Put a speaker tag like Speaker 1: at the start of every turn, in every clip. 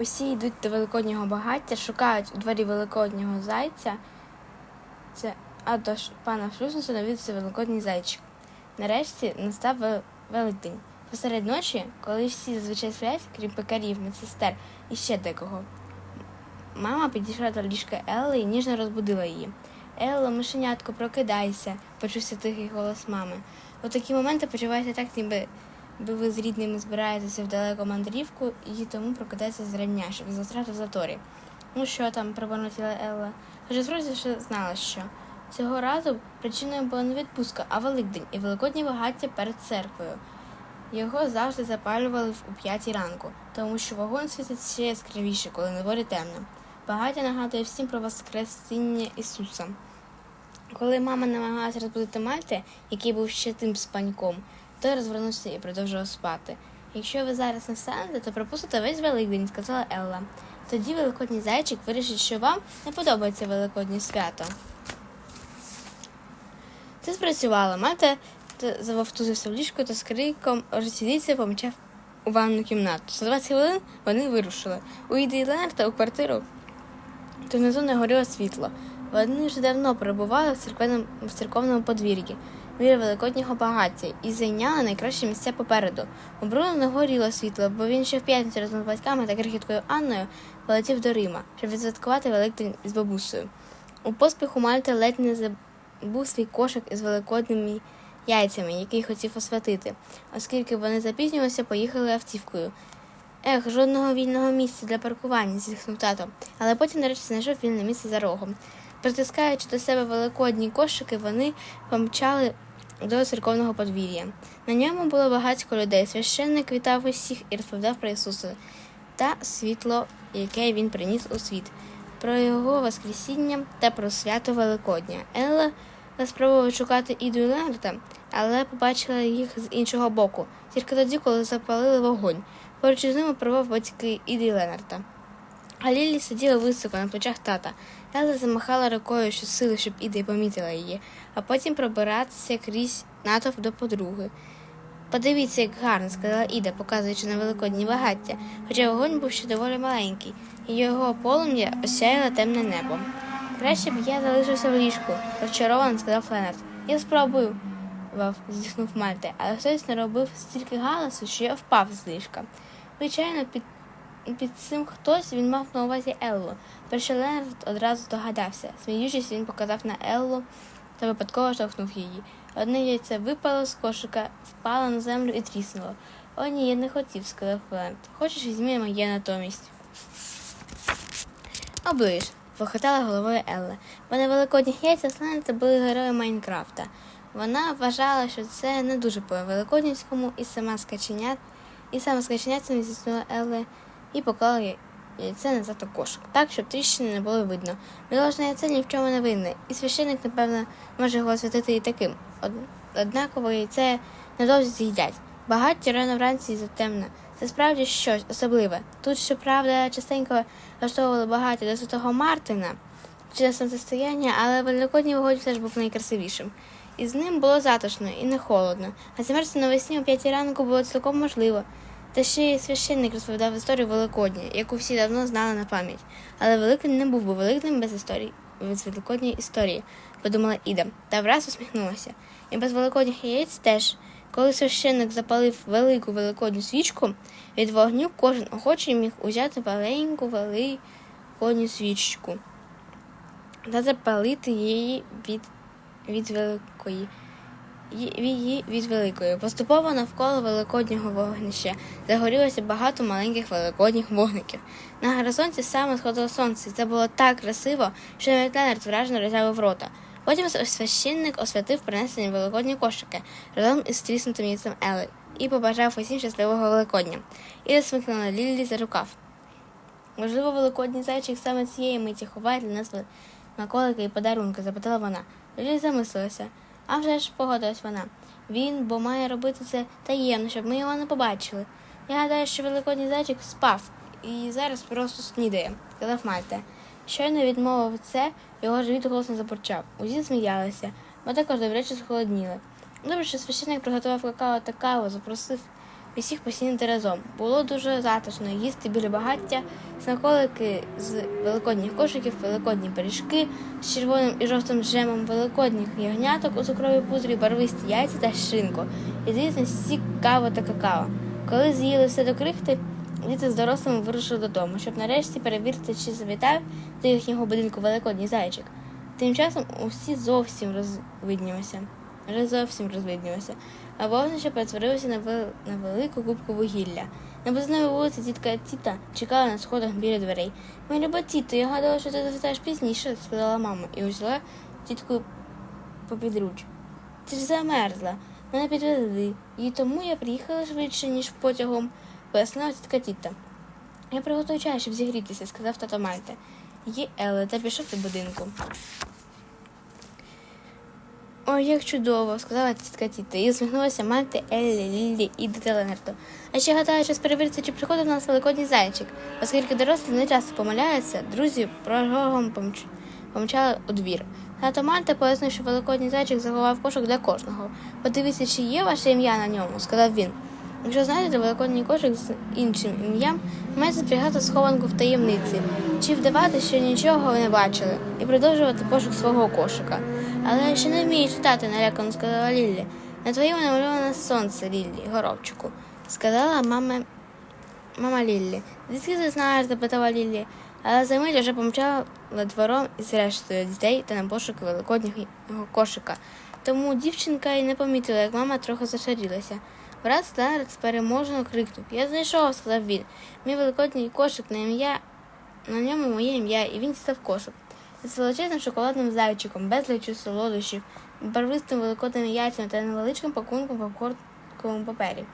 Speaker 1: Усі йдуть до великоднього багаття, шукають у дворі великоднього зайця, це, а до пана Флюснуса навідується великодній зайчик. Нарешті настав Вел- Великдень. Посеред ночі, коли всі зазвичай сплять, крім пекарів, медсестер і ще декого, мама підійшла до ліжка Елли і ніжно розбудила її. Елло, мишенятко, прокидайся, почувся тихий голос мами. У такі моменти почуваєте так, ніби би ви з рідними збираєтеся в далеку мандрівку і тому прокидається зрання, щоб застряти в заторі. Ну що там, пробормотіла Елла. Справді ще знала, що цього разу причиною була не відпустка, а Великдень і великодні багаття перед церквою. Його завжди запалювали у п'ятій ранку, тому що вогонь світить ще яскравіше, коли на дворі темно. Багаття нагадує всім про Воскресіння Ісуса. Коли мама намагалася розбудити Мальте, який був ще тим спаньком, той розвернувся і продовжував спати. Якщо ви зараз не встанете, то пропустите весь Великдень, сказала Елла. Тоді великодній зайчик вирішить, що вам не подобається великоднє свято. Це спрацювало. Мати завовтузився в ліжко та з криком розсідіться помчав у ванну кімнату. За 20 хвилин вони вирушили. У Іди Ленарта у квартиру то внизу не горіло світло. Вони вже давно перебували в церквеному, в церковному подвір'ї біля великоднього багаття і зайняли найкращі місця попереду. У Бруно не горіло світло, бо він ще в п'ятницю разом з батьками та крихіткою Анною полетів до Рима, щоб відсвяткувати Великдень з бабусею. У поспіху Мальта ледь не забув свій кошик із великодними яйцями, який хотів освятити, оскільки вони запізнювалися, поїхали автівкою. Ех, жодного вільного місця для паркування, зітхнув тато, але потім нарешті знайшов вільне місце за рогом. Притискаючи до себе великодні кошики, вони помчали до церковного подвір'я. На ньому було багатько людей. Священник вітав усіх і розповідав про Ісуса та світло, яке він приніс у світ, про його Воскресіння та про свято Великодня. Елла спробувала шукати Іду і Ленарта, але побачила їх з іншого боку, тільки тоді, коли запалили вогонь. Поруч із ними провав батьки Іди і Ленарта. А Лілі сиділа високо на плечах тата. Елла замахала рукою щосили, щоб Іда помітила її, а потім пробиратися крізь натовп до подруги. Подивіться, як гарно, сказала Іда, показуючи на великодні багаття, хоча вогонь був ще доволі маленький, і його полум'я осяяло темне небо. Краще б я залишився в ліжку, розчаровано сказав Ленард. Я спробую, вав, зітхнув Мальте, але хтось наробив стільки галасу, що я впав з ліжка. Звичайно, під під цим хтось він мав на увазі Еллу. Перший Ленард одразу догадався. Сміючись, він показав на Еллу та випадково штовхнув її. Одне яйце випало з кошика, впало на землю і тріснуло. О, ні, я не хотів, сказав Ленард. Хочеш, візьми моє натомість. Оближ, похитала головою Елла. Бо на великодніх яйцях Ленарда були герої Майнкрафта. Вона вважала, що це не дуже по великоднівському, і сама скаченят, і саме скаченятами зіснула Елли і поклала яйце назад у кошик, так, щоб тріщини не було видно. Біложне яйце ні в чому не винне, і священник, напевно, може його освятити і таким. Однаково яйце недовзі з'їдять. Багаття рано вранці і затемно. Це справді щось особливе. Тут, щоправда, частенько влаштовували багаття до Святого Мартина чи на сонцестояння, але великодній вогонь все ж був найкрасивішим. І з ним було затишно і не холодно, а замерзти навесні о п'ятій ранку було цілком можливо. Та ще й священник розповідав історію Великодня, яку всі давно знали на пам'ять. Але Великдень не був би Великдень без історії, без Великодньої історії, подумала Іда, та враз усміхнулася. І без великодніх яєць теж. Коли священник запалив велику великодню свічку, від вогню кожен охочий міг узяти маленьку великодню свічку та запалити її від, від великої. Її від великої. Поступово навколо великоднього вогнища загорілося багато маленьких великодніх вогників. На горизонті саме сходило сонце, і це було так красиво, що навіть Ленард вражено роззявив рота. Потім священник освятив принесені великодні кошики разом із тріснутим яйцем Ели і побажав усім щасливого Великодня. І засмикнула Лілі за рукав. Можливо, великодній зайчик саме цієї миті ховає для нас наколики і подарунки, запитала вона. Лілі замислилася. А вже ж погодилась вона. Він, бо має робити це таємно, щоб ми його не побачили. Я гадаю, що великодній зайчик спав і зараз просто снідає, сказав Мальте. Щойно відмовив це, його живіт голосно запорчав. Усі сміялися, ми також добряче схолодніли. Добре, що священник приготував какао та каву, запросив усіх посінити разом. Було дуже затишно їсти біля багаття, смаколики з великодніх кошиків, великодні пиріжки з червоним і жовтим джемом, великодніх ягняток у цукровій пудрі, барвисті яйця та шинку. І звісно, сік, кава та какао. Коли з'їли все до крихти, діти з дорослими вирушили додому, щоб нарешті перевірити, чи завітав до їхнього будинку великодній зайчик. Тим часом усі зовсім розвиднілися. Зовсім розвиднілося, а вогнище перетворилося на, вел... на велику кубку вугілля. На бузиновій вулиці тітка Тіта чекала на сходах біля дверей. Моя люба тіто, я гадала, що ти завітаєш пізніше, сказала мама, і взяла тітку попідруч. Ти ж замерзла. Мене підвезли, і тому я приїхала швидше, ніж потягом, пояснила тітка Тіта. Я приготую чай, щоб зігрітися, сказав тато Мальте. Є Еле та пішов до будинку. Ой, як чудово, сказала тітка Тіта, і усміхнулася мати Еллі, Ліллі і Детеленерто. А ще гадаю, час перевірити, чи приходив до нас великодній зайчик, оскільки дорослі не часто помиляються, друзі пророгом помч... помчали у двір. Тато Мальта пояснив, що великодній зайчик заховав кошик для кожного. Подивіться, чи є ваше ім'я на ньому, сказав він. Якщо знайдете великодній кошик з іншим ім'ям, маєте зберігати схованку в таємниці, чи вдавати, що нічого не бачили, і продовжувати пошук свого кошика. Але ще не вмію читати, налякано сказала Ліллі. На твоєму намальоване сонце, Ліллі, горобчику, сказала мама, мама Ліллі. Звідки ти знаєш? запитала Ліллі. Але за мить вже помчала двором із рештою дітей та на пошук великоднього кошика. Тому дівчинка й не помітила, як мама трохи зашарілася. Брат Стенерт переможено крикнув Я знайшов, сказав він. Мій великодній кошик на ім'я на ньому моє ім'я, і він став кошик. З величезним шоколадним зайчиком, безлічю солодощів, барвистим великодними яйцями та невеличким пакунком в папері.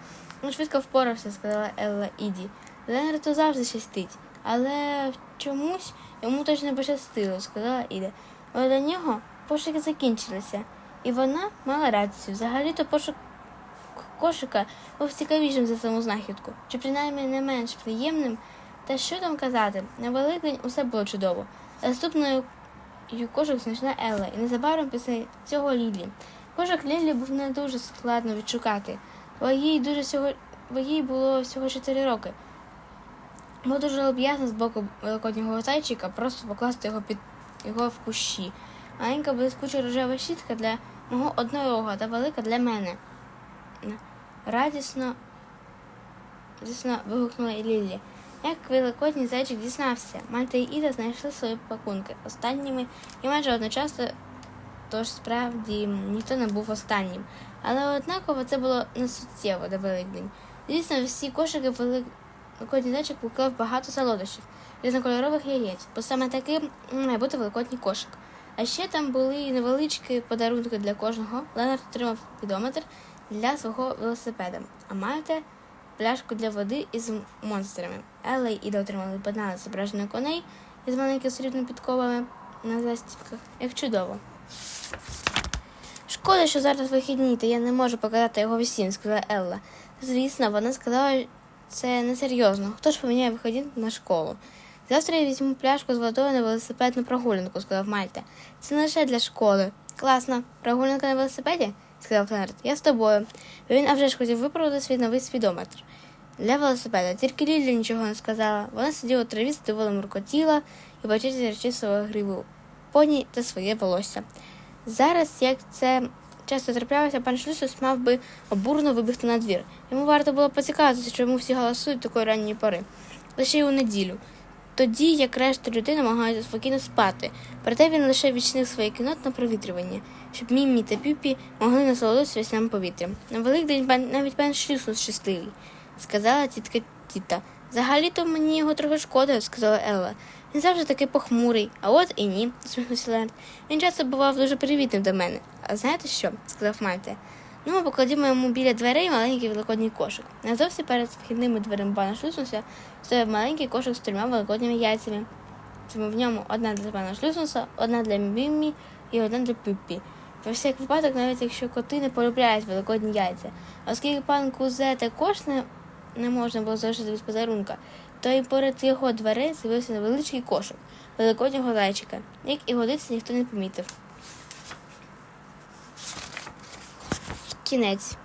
Speaker 1: Він швидко впорався, сказала Елла Іді. Ленарту завжди щастить, але чомусь йому точно пощастило, сказала Іда. Але для нього пошуки закінчилися, і вона мала рацію. Взагалі-то пошук кошика був цікавішим за саму знахідку, чи принаймні не менш приємним. Та що там казати, на Великдень усе було чудово. Наступною кошик знайшла Елла, і незабаром після цього Лілі. Кошик Лілі був не дуже складно відшукати, бо їй дуже всього, бо їй було всього 4 роки. Було дуже об'язно з боку великоднього зайчика просто покласти його під його в кущі. Маленька блискуча рожева щітка для мого однорога та велика для мене. Радісно, радісно вигукнула Лілі. Як великодній зайчик дізнався, Мальта і Іда знайшли свої пакунки останніми і майже одночасно, тож справді ніхто не був останнім. Але однаково це було не суттєво до Великдень. Звісно, всі кошики великодній зайчик поклав багато солодощів, різнокольорових яєць, бо саме таким має бути великодній кошик. А ще там були невеличкі подарунки для кожного. Ленард отримав підометр для свого велосипеда, а Мальта пляшку для води із монстрами. Елла і Іда отримали 12 зображених коней із маленькими срібними підковами на застіпках. Як чудово. Шкода, що зараз вихідні, та я не можу показати його всім, сказала Елла. Звісно, вона сказала, це несерйозно. Хто ж поміняє вихідні на школу? Завтра я візьму пляшку з водою на велосипедну прогулянку, сказав Мальта. Це не лише для школи. Класно. Прогулянка на велосипеді? Сказав Флерт. Я з тобою. Він а вже ж хотів виправити свій новий свідометр. Для велосипеда тільки Лілі нічого не сказала. Вона сиділа у траві, задоволено муркотіла і бачить розчісувала гриву поні та своє волосся. Зараз, як це часто траплялося, пан Шлюсус мав би обурно вибігти на двір. Йому варто було поцікавитися, чому всі голосують такої ранньої пори. Лише й у неділю. Тоді, як решта людей намагаються спокійно спати, проте він лише відчинив своє кінот на провітрювання, щоб Міммі та Піпі могли насолодитися весняним повітрям. На Великдень навіть пан Шлюсус щасливий, сказала тітка Тіта. Взагалі-то мені його трохи шкода, сказала Елла. Він завжди такий похмурий, а от і ні, усміхнувся Ленд. Він часто бував дуже привітним до мене. А знаєте що? сказав Мальте. Ну, ми покладімо йому біля дверей маленький великодній кошик. Назовсі перед вхідними дверима пана Шлюснуса стояв маленький кошик з трьома великодніми яйцями. Тому в ньому одна для пана Шлюснуса, одна для Міммі і одна для Пюппі. Про всяк випадок, навіть якщо коти не полюбляють великодні яйця. Оскільки пан Кузе також не, не можна було залишити без подарунка, то і поряд його дверей з'явився невеличкий кошик великоднього зайчика, як і годиться ніхто не помітив. Кінець.